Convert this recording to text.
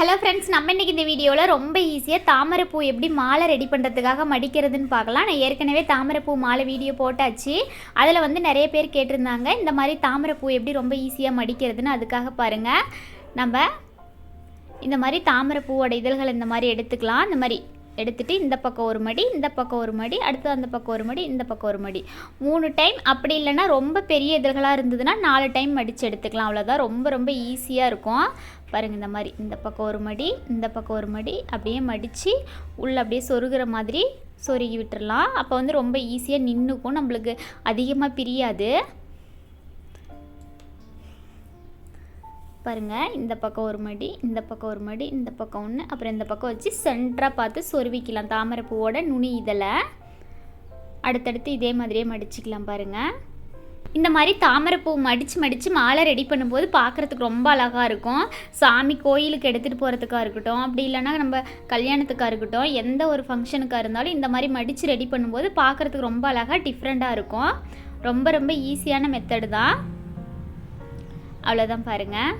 Hello friends நம்ம இன்னைக்கு இந்த வீடியோவில் ரொம்ப ஈஸியாக தாமரைப்பூ எப்படி மாலை ரெடி பண்ணுறதுக்காக மடிக்கிறதுன்னு பார்க்கலாம். நான் ஏற்கனவே தாமரைப்பூ மாலை வீடியோ போட்டாச்சு. அதில் வந்து நிறைய பேர் கேட்டிருந்தாங்க இந்த மாதிரி தாமரைப்பூ எப்படி ரொம்ப ஈஸியாக மடிக்கிறதுன்னு அதுக்காக பாருங்கள் நம்ம இந்த மாதிரி தாமரைப்பூவோட இதழ்கள் இந்த மாதிரி எடுத்துக்கலாம். இந்த மாதிரி எடுத்துட்டு இந்த பக்கம் ஒரு மடி இந்த பக்கம் ஒரு மடி அடுத்து அந்த பக்கம் ஒரு மடி இந்த பக்கம் ஒரு மடி. மூணு டைம் அப்படி இல்லைன்னா ரொம்ப பெரிய இதழ்களாக இருந்ததுன்னா நாலு டைம் மடித்து எடுத்துக்கலாம். அவ்வளோதான் ரொம்ப ரொம்ப ஈஸியாக இருக்கும். பாருங்கள் இந்த மாதிரி. இந்த பக்கம் ஒரு மடி இந்த பக்கம் ஒரு மடி அப்படியே மடித்து உள்ளே அப்படியே சொருகிற மாதிரி சொருகி விட்டுறலாம். அப்போ வந்து ரொம்ப ஈஸியாக நின்றுக்கும் நம்மளுக்கு அதிகமாக பிரியாது. பாருங்கள் இந்த பக்கம் ஒரு மடி இந்த பக்கம் ஒரு மடி இந்த பக்கம் ஒன்று அப்புறம் இந்த பக்கம் வச்சு சென்டராக பார்த்து சொருவிக்கலாம். தாமரைப்பூவோட நுனி இதில் அடுத்தடுத்து இதே மாதிரியே மடிச்சுக்கலாம் பாருங்கள் இந்த மாதிரி தாமரைப்பூ மடித்து மடித்து மாலை ரெடி பண்ணும்போது பார்க்குறதுக்கு ரொம்ப அழகாக இருக்கும். சாமி கோயிலுக்கு எடுத்துகிட்டு போகிறதுக்காக இருக்கட்டும் அப்படி இல்லைன்னா நம்ம கல்யாணத்துக்காக இருக்கட்டும் எந்த ஒரு ஃபங்க்ஷனுக்காக இருந்தாலும் இந்த மாதிரி மடித்து ரெடி பண்ணும்போது பார்க்குறதுக்கு ரொம்ப அழகாக டிஃப்ரெண்ட்டாக இருக்கும். ரொம்ப ரொம்ப ஈஸியான மெத்தடு தான். அவ்வளோதான் பாருங்கள்